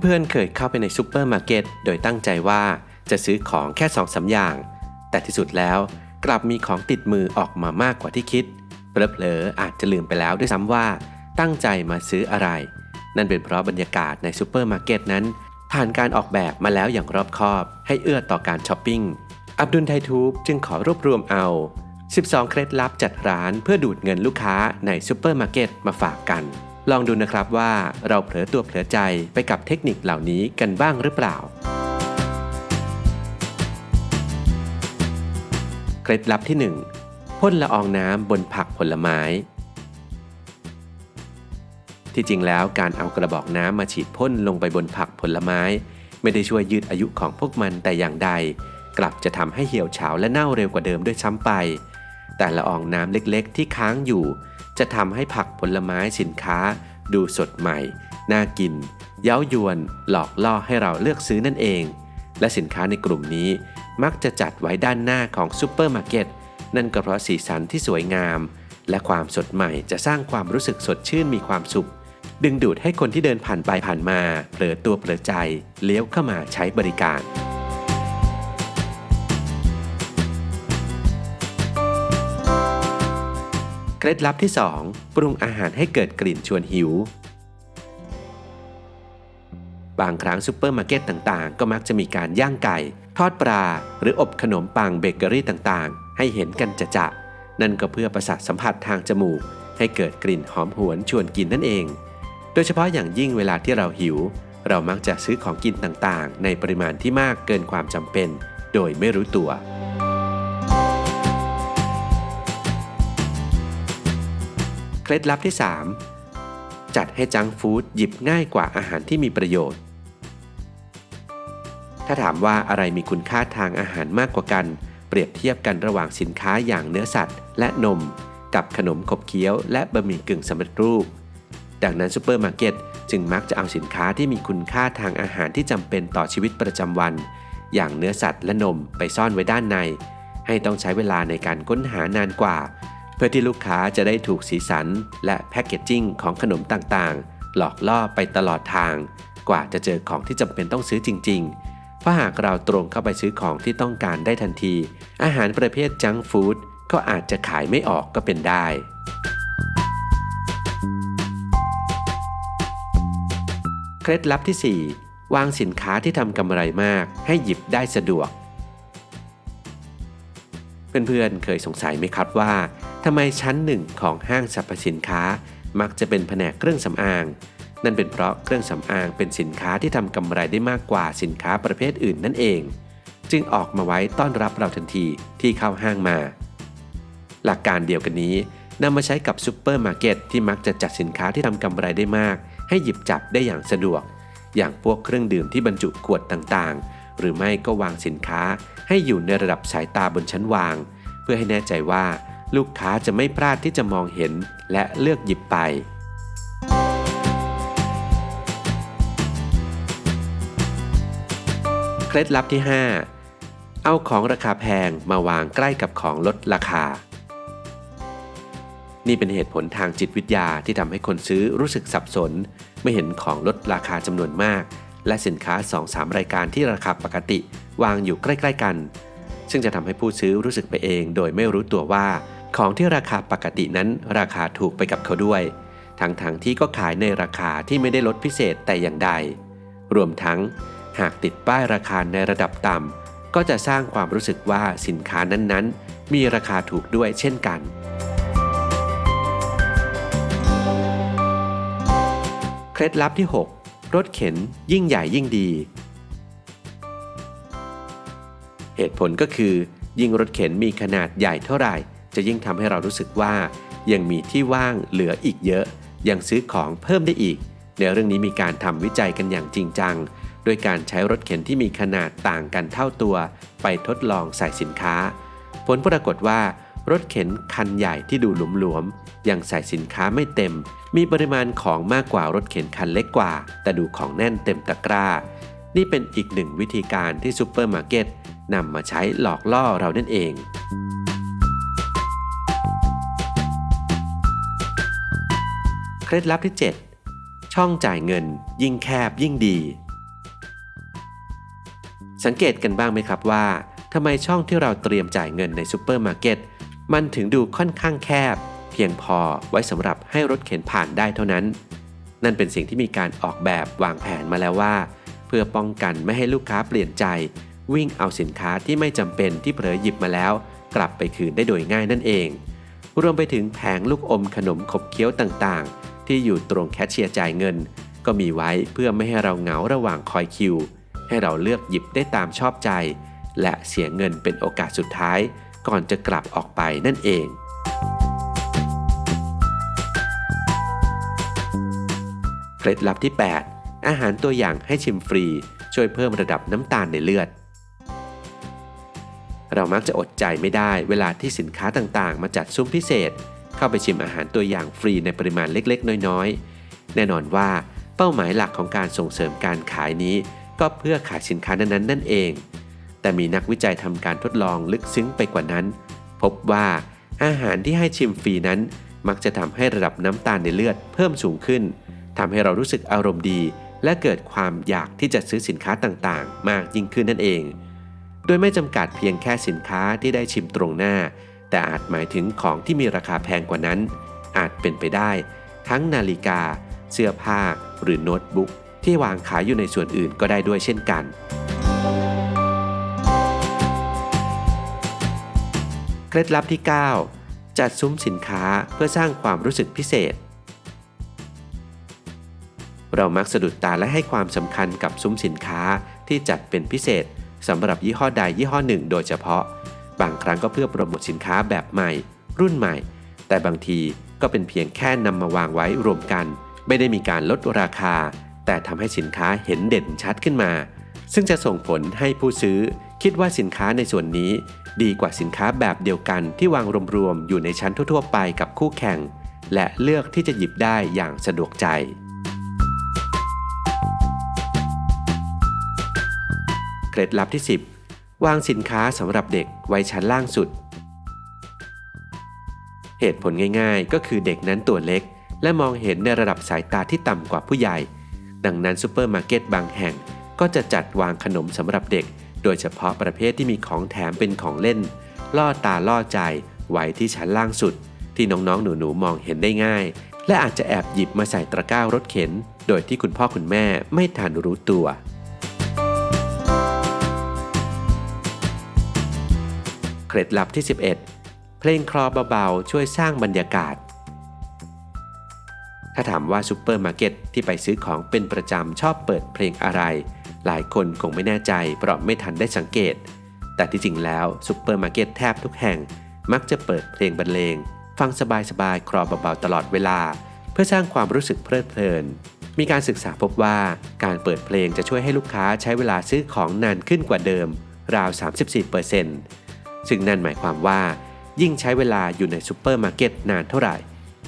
เพื่อนๆ เคยเข้าไปในซูเปอร์มาร์เก็ตโดยตั้งใจว่าจะซื้อของแค่สองสาอย่าง แต่ที่สุดแล้วกลับมีของติดมือออกมามากกว่าที่คิดเผลอๆอาจจะลืมไปแล้วด้วยซ้ำว่า ตั้งใจมาซื้ออะไร นั่นเป็นเพราะบรรยากาศในซูเปอร์มาร์เก็ตนั้น ผ่านการออกแบบมาแล้วอย่างรอบคอบ ให้เอื้อต่อการช้อปปิ้งอับดุลไททูบจึงขอรวบรวมเอา 12 เคล็ดลับจัดร้านเพื่อดูดเงินลูกค้าในซูเปอร์มาร์เก็ตมาฝากกัน ลองดูนะครับว่าเราเผลอตัวเผลอใจไปกับเทคนิคเหล่านี้กันบ้างหรือเปล่า เคล็ดลับที่ 1พ่นละอองน้ำบนผักผลไม้ ที่จริงแล้วการเอากระบอกน้ำมาฉีดพ่นลงไปบนผักผลไม้ ไม่ได้ช่วยยืดอายุของพวกมันแต่อย่างใด กลับจะทำให้เหี่ยวเฉาและเน่าเร็วกว่าเดิมด้วยซ้ำไป แต่ละอองน้ำเล็กๆ ที่ค้างอยู่ จะทำให้ผักผลไม้สินค้า ดูสดใหม่ น่ากิน เย้ายวน หลอกล่อให้เราเลือกซื้อนั่นเอง และสินค้าในกลุ่มนี้ มักจะจัดไว้ด้านหน้าของซูเปอร์มาร์เก็ตนั่นก็เพราะสีสันที่สวยงาม และความสดใหม่จะสร้างความรู้สึกสดชื่นมีความสุข ดึงดูดให้คนที่เดินผ่านไปผ่านมาเผลอตัวเผลอใจเลี้ยวเข้ามาใช้บริการ ล็ดลับที่ 2 ปรุงอาหารให้เกิดกลิ่นชวนหิว บางครั้งซูเปอร์มาร์เก็ตต่างๆ ก็มักจะมีการย่างไก่ ทอดปลา หรืออบขนมปังเบเกอรี่ต่างๆ ให้เห็นกันจะจะๆนั่นก็เพื่อประสาทสัมผัสทางจมูก ให้เกิดกลิ่นหอมหวนชวนกินนั่นเอง โดยเฉพาะอย่างยิ่งเวลาที่เราหิว เรามักจะซื้อของกินต่างๆ ในปริมาณที่มากเกินความจำเป็น โดยไม่รู้ตัว เคล็ดลับที่ 3 จัดให้จังฟู้ดหยิบง่ายกว่าอาหารที่มีประโยชน์ ถ้าถามว่าอะไรมีคุณค่าทางอาหารมากกว่ากัน เปรียบเทียบกันระหว่างสินค้าอย่างเนื้อสัตว์ และนม กับขนมขบเคี้ยว และบะหมี่กึ่งสำเร็จรูป ดังนั้นซูเปอร์มาร์เก็ตจึงมักจะเอาสินค้าที่มีคุณค่าทางอาหารที่จำเป็นต่อชีวิตประจำวัน อย่างเนื้อสัตว์และนมไปซ่อนไว้ด้านใน ให้ต้องใช้เวลาในการค้นหานานกว่า เพื่อที่ลูกค้าจะได้ถูกสีสัน และแพคเกจจิ้งของขนมต่างๆ หลอกล่อไปตลอดทาง กว่าจะเจอของที่จำเป็นต้องซื้อจริง ๆ เพราะหากเราตรงเข้าไปซื้อของที่ต้องการได้ทันที อาหารประเภทจังฟู้ดก็อาจจะขายไม่ออกก็เป็นได้เคล็ดลับที่ 4 วางสินค้าที่ทำกำไรมากให้หยิบได้สะดวก เพื่อนๆเคยสงสัยไหมครับว่า ทำไมชั้นหนึ่งของห้างสรรพสินค้า มักจะเป็นแผนกเครื่องสำอาง นั่นเป็นเพราะเครื่องสำอางเป็นสินค้าที่ทำกำไรได้มากกว่าสินค้าประเภทอื่นนั่นเอง จึงออกมาไว้ต้อนรับเราทันทีที่เข้าห้างมา หลักการเดียวกันนี้นำมาใช้กับซูเปอร์มาร์เก็ตที่มักจะจัดสินค้าที่ทำกำไรได้มาก ให้หยิบจับได้อย่างสะดวก อย่างพวกเครื่องดื่มที่บรรจุขวดต่างๆ หรือไม่ก็วางสินค้าให้อยู่ในระดับสายตาบนชั้นวาง เพื่อให้แน่ใจว่า ลูกค้าจะไม่พลาดที่จะมองเห็นและเลือกหยิบไป เคล็ดลับที่ 5 เอาของราคาแพงมาวางใกล้กับของลดราคา นี่เป็นเหตุผลทางจิตวิทยาที่ทำให้คนซื้อรู้สึกสับสนเมื่อเห็นของลดราคาจำนวนมาก และสินค้า 2-3 รายการที่ราคาปกติวางอยู่ใกล้ ๆ กันซึ่งจะทำให้ผู้ซื้อรู้สึกไปเองโดยไม่รู้ตัวว่า ของที่ราคาปกตินั้นราคาถูกไปกับเขาด้วย ทั้งๆทที่ก็ขายในราคาที่ไม่ได้ลดพิเศษแต่อย่างใด รวมทั้ง หากติดป้ายราคาในระดับต่ำก็จะสร้างความรู้สึกว่าสินค้านั้นๆ มีราคาถูกด้วยเช่นกัน เคล็ดลับที่ 6 รถเข็นยิ่งใหญ่ยิ่งดี เหตุผลก็คือ ยิ่งรถเข็นมีขนาดใหญ่เท่าไหร่ จะยิ่งทำให้เรารู้สึกว่า ยังมีที่ว่างเหลืออีกเยอะ ยังซื้อของเพิ่มได้อีก ในเรื่องนี้มีการทำวิจัยกันอย่างจริงจัง โดยการใช้รถเข็นที่มีขนาดต่างกันเท่าตัว ไปทดลองใส่สินค้า ผลปรากฏว่ารถเข็นคันใหญ่ที่ดูหลวมๆยังใส่สินค้าไม่เต็ม มีปริมาณของมากกว่ารถเข็นคันเล็กกว่า แต่ดูของแน่นเต็มตะกร้า นี่เป็นอีกหนึ่งวิธีการที่ซูเปอร์มาร์เก็ตนำมาใช้หลอกล่อเรานั่นเอง เคล็ดลับที่7ชช่องจ่ายเงิน ยิ่งแคบยิ่งดี สังเกตกันบ้างไหมครับว่าทำไมช่องที่เราเตรียมจ่ายเงินในซูเปอร์มาร์เก็ตมันถึงดูค่อนข้างแคบ เพียงพอไว้สำหรับให้รถเข็นผ่านได้เท่านั้น นั่นเป็นสิ่งที่มีการออกแบบวางแผนมาแล้วว่า เพื่อป้องกันไม่ให้ลูกค้าเปลี่ยนใจ วิ่งเอาสินค้าที่ไม่จำเป็นที่เผลอหยิบมาแล้ว กลับไปคืนได้โดยง่ายนั่นเอง รวมไปถึงแผงลูกอมขนมขบเคี้ยวต่าง ที่อยู่ตรงแคชเชียร์จ่ายเงิน ก็มีไว้เพื่อไม่ให้เราเหงาระหว่างคอยคิว ให้เราเลือกหยิบได้ตามชอบใจ และเสียเงินเป็นโอกาสสุดท้าย ก่อนจะกลับออกไปนั่นเอง เคล็ดลับที่ 8 อาหารตัวอย่างให้ชิมฟรี ช่วยเพิ่มระดับน้ำตาลในเลือดเรามักจะอดใจไม่ได้เวลาที่สินค้าต่างๆ มาจัดซุ้มพิเศษ เข้าไปชิมอาหารตัวอย่างฟรีในปริมาณเล็กๆ น้อยๆ แน่นอนว่าเป้าหมายหลักของการส่งเสริมการขายนี้ ก็เพื่อขายสินค้านั้นๆนั่นเอง แต่มีนักวิจัยทำการทดลองลึกซึ้งไปกว่านั้น พบว่าอาหารที่ให้ชิมฟรีนั้น มักจะทำให้ระดับน้ำตาลในเลือดเพิ่มสูงขึ้นทำให้เรารู้สึกอารมณ์ดี และเกิดความอยากที่จะซื้อสินค้าต่างๆ มากยิ่งขึ้นนั่นเอง โดยไม่จำกัดเพียงแค่สินค้าที่ได้ชิมตรงหน้า แต่อาจหมายถึงของที่มีราคาแพงกว่านั้น อาจเป็นไปได้ ทั้งนาฬิกา เสื้อผ้า หรือโน้ตบุ๊กที่วางขายอยู่ในส่วนอื่นก็ได้ด้วยเช่นกัน เคล็ดลับที่ 9 จัดซุ้มสินค้าเพื่อสร้างความรู้สึกพิเศษ เรามักสะดุดตาและให้ความสำคัญกับซุ้มสินค้าที่จัดเป็นพิเศษสำหรับยี่ห้อใดยี่ห้อหนึ่ง โดยเฉพาะ บางครั้งก็เพื่อโปรโมทสินค้าแบบใหม่ รุ่นใหม่ แต่บางทีก็เป็นเพียงแค่นำมาวางไว้รวมกัน ไม่ได้มีการลดราคา แต่ทำให้สินค้าเห็นเด่นชัดขึ้นมา ซึ่งจะส่งผลให้ผู้ซื้อ คิดว่าสินค้าในส่วนนี้ ดีกว่าสินค้าแบบเดียวกันที่วางรวมๆอยู่ในชั้นทั่วๆ ไปกับคู่แข่ง และเลือกที่จะหยิบได้อย่างสะดวกใจเคล็ดลับที่ 10 วางสินค้าสำหรับเด็กไว้ชั้นล่างสุด เหตุผลง่ายๆ ก็คือเด็กนั้นตัวเล็ก และมองเห็นในระดับสายตาที่ต่ำกว่าผู้ใหญ่ ดังนั้นซูเปอร์มาร์เก็ตบางแห่งก็จะจัดวางขนมสำหรับเด็ก โดยเฉพาะประเภทที่มีของแถมเป็นของเล่น ล่อตาล่อใจ ไว้ที่ชั้นล่างสุด ที่น้องๆ หนูๆ มองเห็นได้ง่าย และอาจจะแอบหยิบมาใส่ตะกร้ารถเข็น โดยที่คุณพ่อคุณแม่ไม่ทันรู้ตัว เคล็ดลับที่ 11 เพลงคลอเบาๆ ช่วยสร้างบรรยากาศ ถ้าถามว่าซูเปอร์มาร์เก็ตที่ไปซื้อของเป็นประจำชอบเปิดเพลงอะไร หลายคนคงไม่แน่ใจเพราะไม่ทันได้สังเกต แต่ที่จริงแล้วซูเปอร์มาร์เก็ตแทบทุกแห่ง มักจะเปิดเพลงบรรเลง ฟังสบายๆ คลอเบาๆ ตลอดเวลา เพื่อสร้างความรู้สึกเพลิดเพลิน มีการศึกษาพบว่าการเปิดเพลงจะช่วยให้ลูกค้าใช้เวลาซื้อของนานขึ้นกว่าเดิม ราว 34% ซึ่งนั่นหมายความว่า ยิ่งใช้เวลาอยู่ในซูเปอร์มาร์เก็ตนานเท่าไหร่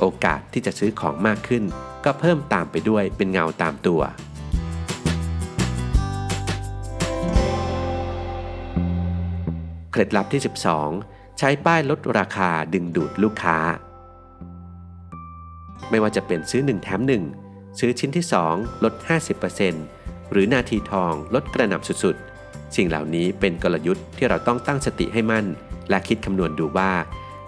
โอกาสที่จะซื้อของมากขึ้น ก็เพิ่มตามไปด้วยเป็นเงาตามตัว เคล็ดลับที่ 12 ใช้ป้ายลดราคาดึงดูดลูกค้า ไม่ว่าจะเป็นซื้อ 1 แถม 1 ซื้อชิ้นที่ 2 ลด 50%หรือนาทีทองลดกระหน่ำสุดๆ สิ่งเหล่านี้เป็นกลยุทธ์ที่เราต้องตั้งสติให้มั่น และคิดคำนวณดูว่า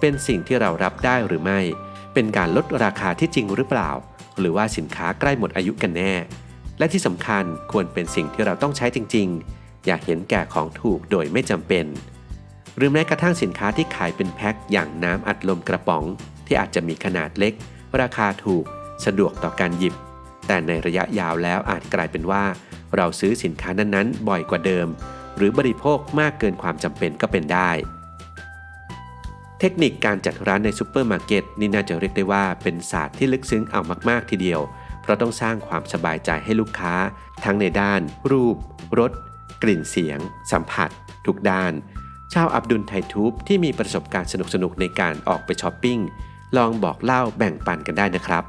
เป็นสิ่งที่เรารับได้หรือไม่ เป็นการลดราคาที่จริงหรือเปล่า หรือว่าสินค้าใกล้หมดอายุกันแน่ และที่สำคัญควรเป็นสิ่งที่เราต้องใช้จริง ๆ อย่าเห็นแก่ของถูกโดยไม่จำเป็น หรือแม้กระทั่งสินค้าที่ขายเป็นแพ็คอย่างน้ำอัดลมกระป๋อง ที่อาจจะมีขนาดเล็ก ราคาถูก สะดวกต่อการหยิบ แต่ในระยะยาวแล้วอาจกลายเป็นว่า เราซื้อสินค้านั้นๆ บ่อยกว่าเดิม หรือบริโภคมากเกินความจำเป็นก็เป็นได้ เทคนิคการจัดร้านในซูเปอร์มาร์เก็ตนี่น่าจะเรียกได้ว่าเป็นศาสตร์ที่ลึกซึ้งเอามาก ๆ ทีเดียว เพราะต้องสร้างความสบายใจให้ลูกค้า ทั้งในด้าน รูปรสกลิ่นเสียง สัมผัส ทุกด้าน ชาวอับดุลไททูบที่มีประสบการณ์สนุกๆในการออกไปช้อปปิ้งลองบอกเล่าแบ่งปันกันได้นะครับ